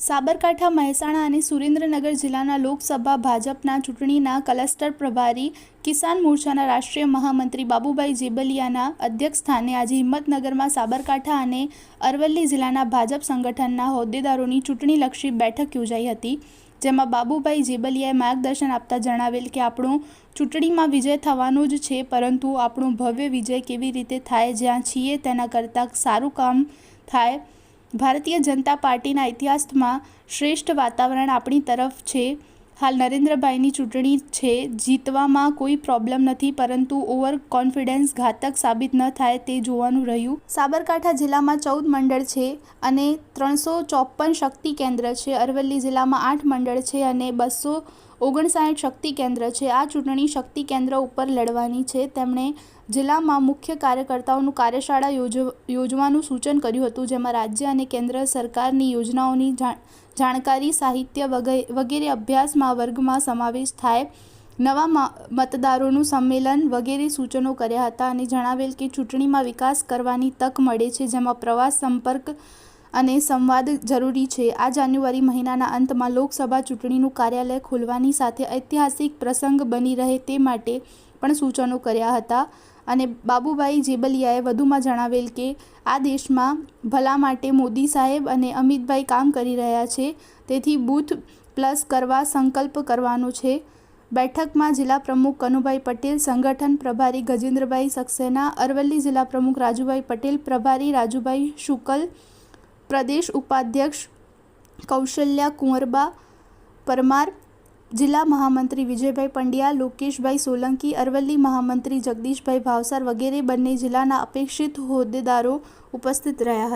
સાબરકાંઠા, મહેસાણા અને સુરેન્દ્રનગર જિલ્લાના લોકસભા ભાજપના ચૂંટણીના ક્લસ્ટર પ્રભારી કિસાન મોરચાના રાષ્ટ્રીય મહામંત્રી બાબુભાઈ જેબલિયાના અધ્યક્ષસ્થાને આજે હિંમતનગરમાં સાબરકાંઠા અને અરવલ્લી જિલ્લાના ભાજપ સંગઠનના હોદ્દેદારોની ચૂંટણીલક્ષી બેઠક યોજાઈ હતી, જેમાં બાબુભાઈ જેબલિયાએ માર્ગદર્શન આપતા જણાવેલ કે આપણો ચૂંટણીમાં વિજય થવાનો જ છે, પરંતુ આપણો ભવ્ય વિજય કેવી રીતે થાય, જ્યાં છીએ તેના કરતાં સારું કામ થાય ભારતીય જનતા પાર્ટીના ઇતિહાસમાં શ્રેષ્ઠ વાતાવરણ આપણી તરફ છે. હાલ નરેન્દ્રભાઈની ચૂંટણી છે. જીતવામાં કોઈ પ્રોબ્લેમ નથી, પરંતુ ઓવર કોન્ફિડન્સ ઘાતક સાબિત ન થાય તે જોવાનું રહ્યું. સાબરકાંઠા જિલ્લામાં ચૌદ મંડળ છે અને ત્રણસો ચોપન શક્તિ કેન્દ્ર છે. અરવલ્લી જિલ્લામાં આઠ મંડળ છે અને બસો ઓગણસાઠ શક્તિ કેન્દ્ર છે. આ ચૂંટણી શક્તિ કેન્દ્ર ઉપર લડવાની છે. તેમણે જિલ્લામાં મુખ્ય કાર્યકર્તાઓનું કાર્યશાળા યોજવાનું સૂચન કર્યું હતું, જેમાં રાજ્ય અને કેન્દ્ર સરકારની યોજનાઓની જાણ, જાણકારી, સાહિત્ય વગેરે અભ્યાસમાં વર્ગમાં સમાવેશ થાય. નવા મતદારોનું સંમેલન વગેરે સૂચનો કર્યા હતા અને જણાવેલ કે ચૂંટણીમાં વિકાસ કરવાની તક મળે છે, જેમાં પ્રવાસ સંપર્ક અને સંવાદ જરૂરી છે. આ જાન્યુઆરી મહિનાના અંતમાં લોકસભા ચૂંટણીનું કાર્યાલય ખોલવાની સાથે ઐતિહાસિક પ્રસંગ બની રહે તે માટે પણ સૂચનો કર્યા હતા. અને બાબુભાઈ જેબલિયાએ વધુમાં જણાવેલ કે, આ દેશમાં ભલા માટે મોદી સાહેબ અને અમિતભાઈ કામ કરી રહ્યા છે. તેથી બૂથ પ્લસ કરવા સંકલ્પ કરવાનો છે. બેઠકમાં જિલ્લા પ્રમુખ કનુભાઈ પટેલ, સંગઠન પ્રભારી ગજેન્દ્રભાઈ સક્સેના, અરવલ્લી જિલ્લા પ્રમુખ રાજુભાઈ પટેલ, પ્રભારી રાજુભાઈ શુકલ પ્રદેશ ઉપાધ્યક્ષ કૌશલ્યા કુંવરબા, પરમાર, જિલ્લા મહામંત્રી વિજયભાઈ પંડ્યા, લોકેશભાઈ સોલંકી, અરવલ્લી મહામંત્રી જગદીશભાઈ ભાવસાર વગેરે બંને જિલ્લાના અપેક્ષિત હોદ્દેદારો ઉપસ્થિત રહ્યા હતા.